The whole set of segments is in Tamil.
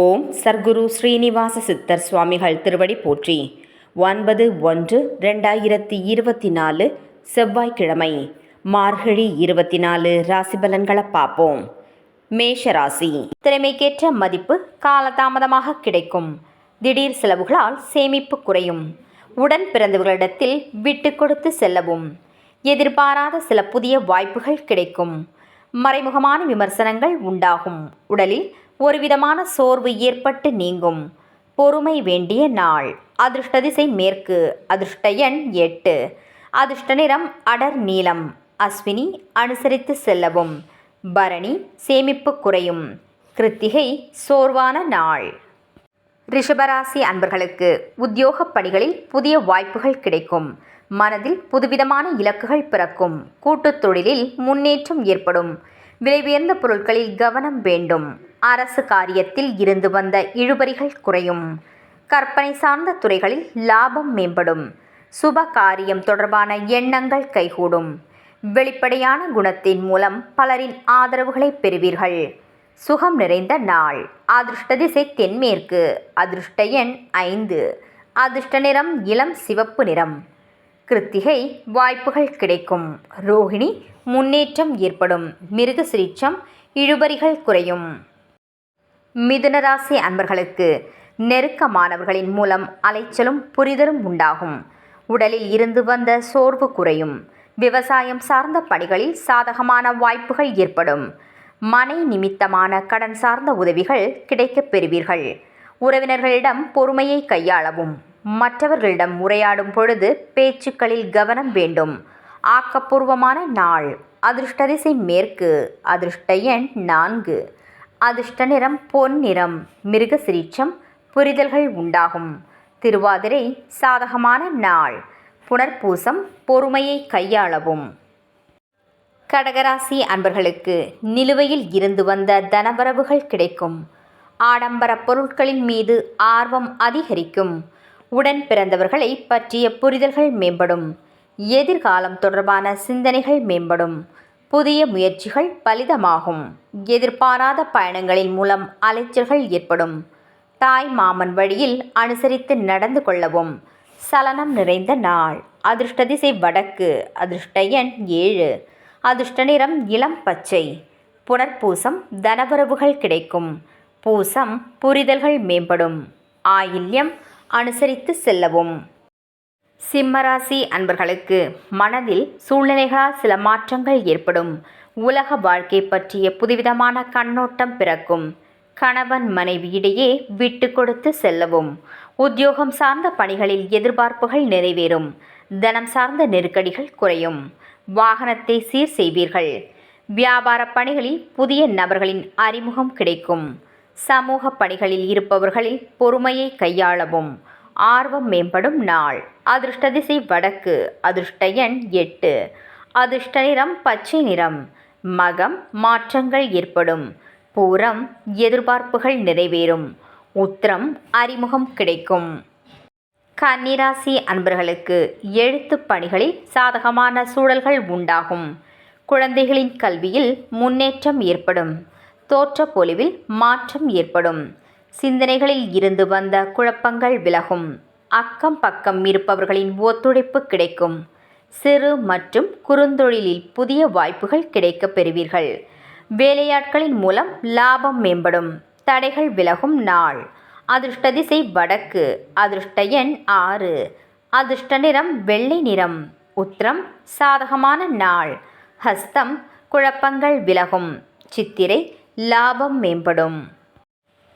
ஓம் சர்க்குரு ஸ்ரீனிவாச சித்தர் சுவாமிகள் திருவடி போற்றி. ஒன்பது ஒன்று ரெண்டாயிரத்தி இருபத்தி நாலு செவ்வாய்க்கிழமை. மார்கழி இருபத்தி நாலு ராசி பலன்களை பார்ப்போம். மேஷ ராசி திறமைக்கேற்ற மதிப்பு காலதாமதமாக கிடைக்கும். திடீர் செலவுகளால் சேமிப்பு குறையும். உடன் பிறந்தவர்களிடத்தில் விட்டு கொடுத்து செல்லவும். எதிர்பாராத சில புதிய வாய்ப்புகள் கிடைக்கும். மறைமுகமான விமர்சனங்கள் உண்டாகும். உடலில் ஒருவிதமான சோர்வு ஏற்பட்டு நீங்கும். பொறுமை வேண்டிய நாள். அதிர்ஷ்ட திசை மேற்கு. அதிர்ஷ்ட எண் எட்டு. அதிர்ஷ்ட நிறம் அடர் நீளம் அஸ்வினி அனுசரித்து செல்லவும். பரணி சேமிப்பு குறையும். கிருத்திகை சோர்வான நாள். ரிஷபராசி அன்பர்களுக்கு உத்தியோகப் பணிகளில் புதிய வாய்ப்புகள் கிடைக்கும். மனதில் புதுவிதமான இலக்குகள் பிறக்கும். கூட்டுத் தொழிலில் முன்னேற்றம் ஏற்படும். விலை உயர்ந்த பொருட்களில் கவனம் வேண்டும். அரசு காரியத்தில் இருந்து வந்த இழுபறிகள் குறையும். கற்பனை சார்ந்த துறைகளில் லாபம் மேம்படும். சுப காரியம் தொடர்பான எண்ணங்கள் கைகூடும். வெளிப்படையான குணத்தின் மூலம் பலரின் ஆதரவுகளை பெறுவீர்கள். சுகம் நிறைந்த நாள். அதிர்ஷ்ட திசை தென்மேற்கு. அதிர்ஷ்ட எண் ஐந்து. அதிர்ஷ்ட நிறம் இளம் சிவப்பு நிறம். கிருத்திகை வாய்ப்புகள் கிடைக்கும். ரோஹிணி முன்னேற்றம் ஏற்படும். மிருகசிரிச்சம் இழுபறிகள் குறையும். மிதுனராசி அன்பர்களுக்கு நெருக்கமானவர்களின் மூலம் அலைச்சலும் புரிதலும் உண்டாகும். உடலில் இருந்து வந்த சோர்வு குறையும். விவசாயம் சார்ந்த பணிகளில் சாதகமான வாய்ப்புகள் ஏற்படும். மனை நிமித்தமான கடன் சார்ந்த உதவிகள் கிடைக்கப் பெறுவீர்கள். உறவினர்களிடம் பொறுமையை கையாளவும். மற்றவர்களிடம் உரையாடும் பொழுது பேச்சுக்களில் கவனம் வேண்டும். ஆக்கப்பூர்வமான நாள். அதிர்ஷ்ட திசை மேற்கு. அதிர்ஷ்ட எண் நான்கு. அதிர்ஷ்ட நிறம் பொன் நிறம். மிருக சிரீச்சம் புரிதல்கள் உண்டாகும். திருவாதிரை சாதகமான நாள். புனர்பூசம் பொறுமையை கையாளவும். கடகராசி அன்பர்களுக்கு நிலுவையில் இருந்து வந்த தனவரவுகள் கிடைக்கும். ஆடம்பர பொருட்களின் மீது ஆர்வம் அதிகரிக்கும். உடன் பிறந்தவர்களை பற்றிய புரிதல்கள் மேம்படும். எதிர்காலம் தொடர்பான சிந்தனைகள் மேம்படும். புதிய முயற்சிகள் பலிதமாகும். எதிர்பாராத பயணங்களின் மூலம் அலைச்சல்கள் ஏற்படும். தாய் மாமன் வழியில் அனுசரித்து நடந்து கொள்ளவும். சலனம் நிறைந்த நாள். அதிர்ஷ்ட திசை வடக்கு. அதிர்ஷ்ட எண் ஏழு. அதிர்ஷ்ட நிறம் இளம் பச்சை. புனர்பூசம் தனவரவுகள் கிடைக்கும். பூசம் புரிதல்கள் மேம்படும். ஆயில்யம் அனுசரித்து செல்லவும். சிம்மராசி அன்பர்களுக்கு மனதில் சூழ்நிலைகளால் சில மாற்றங்கள் ஏற்படும். உலக வாழ்க்கை பற்றிய புதுவிதமான கண்ணோட்டம் பிறக்கும். கணவன் மனைவியிடையே விட்டு கொடுத்து செல்லவும். உத்தியோகம் சார்ந்த பணிகளில் எதிர்பார்ப்புகள் நிறைவேறும். தனம் சார்ந்த நெருக்கடிகள் குறையும். வாகனத்தை சீர் செய்வீர்கள். வியாபார பணிகளில் புதிய நபர்களின் அறிமுகம் கிடைக்கும். சமூக பணிகளில் இருப்பவர்களில் பொறுமையை கையாளவும் ஆர்வம் மேம்படும் நாள். அதிர்ஷ்ட திசை வடக்கு அதிர்ஷ்ட எண் எட்டு. அதிர்ஷ்ட நிறம் பச்சை நிறம். மகம் மாற்றங்கள் ஏற்படும். பூரம் எதிர்பார்ப்புகள் நிறைவேறும். உத்திரம் அறிமுகம் கிடைக்கும். கன்னிராசி அன்பர்களுக்கு எழுத்து பணிகளில் சாதகமான சூழல்கள் உண்டாகும். குழந்தைகளின் கல்வியில் முன்னேற்றம் ஏற்படும். தோற்ற பொலிவில் மாற்றம் ஏற்படும். சிந்தனைகளில் இருந்து வந்த குழப்பங்கள் விலகும். அக்கம் பக்கம் இருப்பவர்களின் ஒத்துழைப்பு கிடைக்கும். சிறு மற்றும் குறுந்தொழிலில் புதிய வாய்ப்புகள் கிடைக்கப் பெறுவீர்கள். வேலையாட்களின் மூலம் லாபம் மேம்படும். தடைகள் விலகும் நாள். அதிர்ஷ்ட திசை வடக்கு. அதிர்ஷ்ட எண் ஆறு. அதிர்ஷ்ட நிறம் வெள்ளை நிறம். உத்திரம் சாதகமான நாள். ஹஸ்தம் குழப்பங்கள் விலகும். சித்திரை லாபம் மேம்படும்.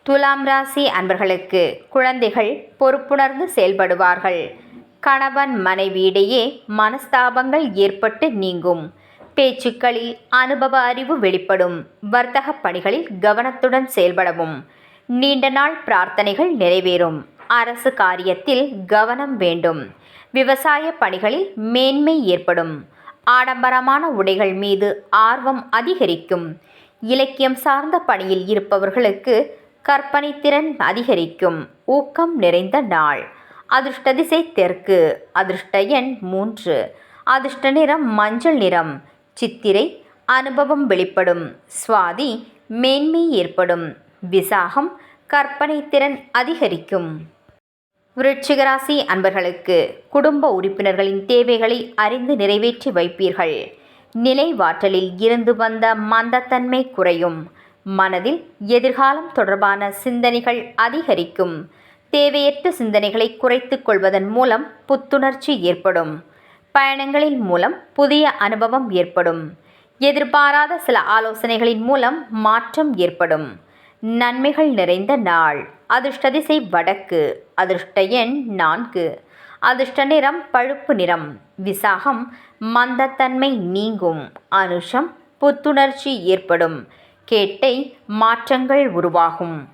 துலாம் ராசி அன்பர்களுக்கு குழந்தைகள் பொறுப்புணர்ந்து செயல்படுவார்கள். கணவன் மனைவியிடையே மனஸ்தாபங்கள் ஏற்பட்டு நீங்கும். பேச்சுக்களில் அனுபவ அறிவு வெளிப்படும். வர்த்தக பணிகளில் கவனத்துடன் செயல்படவும். நீண்ட நாள் பிரார்த்தனைகள் நிறைவேறும். அரசு காரியத்தில் கவனம் வேண்டும். விவசாய பணிகளில் மேன்மை ஏற்படும். ஆடம்பரமான உடைகள் மீது ஆர்வம் அதிகரிக்கும். இலக்கியம் சார்ந்த பணியில் இருப்பவர்களுக்கு கற்பனை திறன் அதிகரிக்கும் ஊக்கம் நிறைந்த நாள். அதிர்ஷ்ட திசை தெற்கு அதிர்ஷ்ட எண் மூன்று. அதிர்ஷ்ட நிறம் மஞ்சள் நிறம். சித்திரை அனுபவம் வெளிப்படும். சுவாதி மேன்மை ஏற்படும். விசாகம் கற்பனை திறன் அதிகரிக்கும். விருச்சிகராசி அன்பர்களுக்கு குடும்ப உறுப்பினர்களின் தேவைகளை அறிந்து நிறைவேற்றி வைப்பீர்கள். நிலைவாற்றலில் இருந்து வந்த மந்தத்தன்மை குறையும். மனதில் எதிர்காலம் தொடர்பான சிந்தனைகள் அதிகரிக்கும். தேவையற்ற சிந்தனைகளை குறைத்து கொள்வதன் மூலம் புத்துணர்ச்சி ஏற்படும். பயணங்களின் மூலம் புதிய அனுபவம் ஏற்படும். எதிர்பாராத சில ஆலோசனைகளின் மூலம் மாற்றம் ஏற்படும். நன்மைகள் நிறைந்த நாள். அதிர்ஷ்ட திசை வடக்கு. அதிர்ஷ்ட எண் நான்கு. அதிர்ஷ்ட நிறம் பழுப்பு நிறம். விசாகம் மந்தத்தன்மை நீங்கும். அனுஷம் புத்துணர்ச்சி ஏற்படும். கேட்டை மாற்றங்கள் உருவாகும்.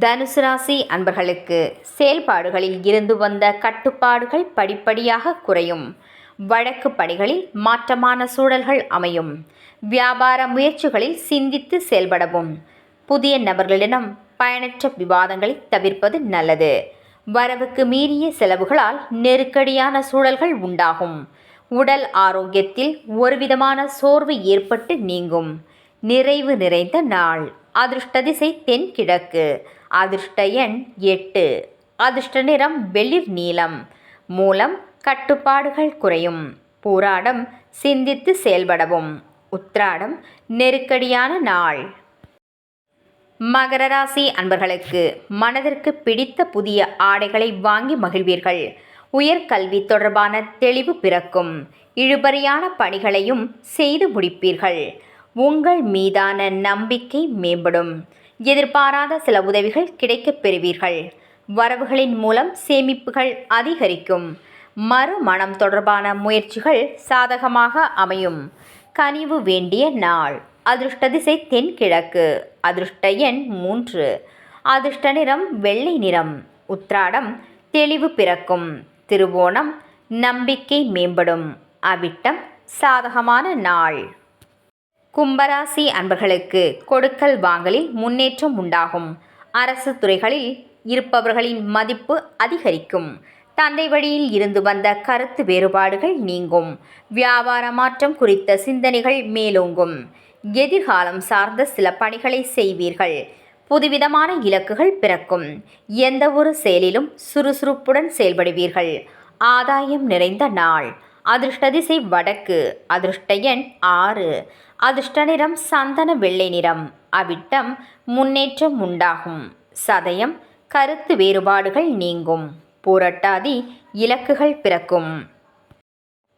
தனுசு ராசி அன்பர்களுக்கு செயல்பாடுகளில் இருந்து வந்த கட்டுப்பாடுகள் படிப்படியாக குறையும். வழக்கு பணிகளில் மாற்றமான சூழல்கள் அமையும். வியாபார முயற்சிகளில் சிந்தித்து செயல்படவும். புதிய நபர்களிடம் பயனற்ற விவாதங்களை தவிர்ப்பது நல்லது. வரவுக்கு மீறிய செலவுகளால் நெருக்கடியான சூழல்கள் உண்டாகும். உடல் ஆரோக்கியத்தில் ஒருவிதமான சோர்வு ஏற்பட்டு நீங்கும். நிறைவு நிறைந்த நாள். அதிர்ஷ்ட திசை தென்கிழக்கு. அதிர்ஷ்ட எண் எட்டு. அதிர்ஷ்ட நிறம் வெளிர் நீலம். மூலம் கட்டுப்பாடுகள் குறையும். பூராடம் சிந்தித்து செயல்படவும். உத்ராடம் நெருக்கடியான நாள். மகர ராசி அன்பர்களுக்கு மனதிற்கு பிடித்த புதிய ஆடைகளை வாங்கி மகிழ்வீர்கள். உயர்கல்வி தொடர்பான தெளிவு பிறக்கும். இழுபறியான பணிகளையும் செய்து முடிப்பீர்கள். உங்கள் மீதான நம்பிக்கை மேம்படும். எதிர்பாராத சில உதவிகள் கிடைக்கப் பெறுவீர்கள். வரவுகளின் மூலம் சேமிப்புகள் அதிகரிக்கும். மறுமணம் தொடர்பான முயற்சிகள் சாதகமாக அமையும். கனிவு வேண்டிய நாள். அதிர்ஷ்ட திசை தென்கிழக்கு. அதிர்ஷ்ட எண் மூன்று. அதிர்ஷ்ட நிறம் வெள்ளை நிறம். உத்ராடம் தெளிவு பிறக்கும். திருவோணம் நம்பிக்கை மேம்படும். அவிட்டம் சாதகமான நாள். கும்பராசி அன்பர்களுக்கு கொடுக்கல் வாங்கலில் முன்னேற்றம் உண்டாகும். அரசு துறைகளில் இருப்பவர்களின் மதிப்பு அதிகரிக்கும். தந்தை வழியில் இருந்து வந்த கருத்து வேறுபாடுகள் நீங்கும். வியாபார மாற்றம் குறித்த சிந்தனைகள் மேலோங்கும். எதிர்காலம் சார்ந்த சில பணிகளை செய்வீர்கள். புதுவிதமான இலக்குகள் பிறக்கும். எந்த ஒரு செயலிலும் சுறுசுறுப்புடன் செயல்படுவீர்கள். ஆதாயம் நிறைந்த நாள். அதிர்ஷ்ட திசை வடக்கு. அதிர்ஷ்ட எண் ஆறு. அதிர்ஷ்ட நிறம் சந்தன வெள்ளை நிறம். அவிட்டம் முன்னேற்றம் உண்டாகும். சதயம் கருத்து வேறுபாடுகள் நீங்கும். போராட்டாதி இலக்குகள் பிறக்கும்.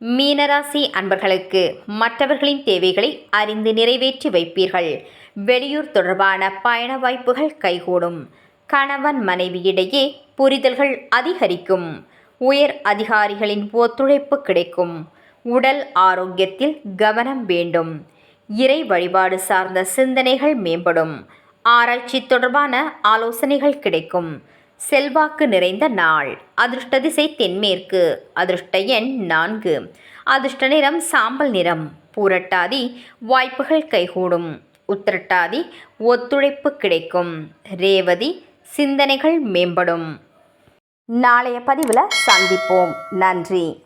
மீனராசி அன்பர்களுக்கு மற்றவர்களின் தேவைகளை அறிந்து நிறைவேற்றி வைப்பீர்கள். வெளியூர் தொடர்பான பயண வாய்ப்புகள் கைகூடும். கணவன் மனைவியிடையே புரிதல்கள் அதிகரிக்கும். உயர் அதிகாரிகளின் ஒத்துழைப்பு கிடைக்கும். உடல் ஆரோக்கியத்தில் கவனம் வேண்டும். இறை வழிபாடு சார்ந்த சிந்தனைகள் மேம்படும். ஆராய்ச்சி தொடர்பான ஆலோசனைகள் கிடைக்கும். செல்வாக்கு நிறைந்த நாள். அதிர்ஷ்ட திசை தென்மேற்கு. அதிர்ஷ்ட எண் நான்கு. அதிர்ஷ்ட நிறம் சாம்பல் நிறம். பூரட்டாதி வாய்ப்புகள் கைகூடும். உத்திரட்டாதி ஒத்துழைப்பு கிடைக்கும். ரேவதி சிந்தனைகள் மேம்படும். நாளைய பதிவில் சந்திப்போம். நன்றி.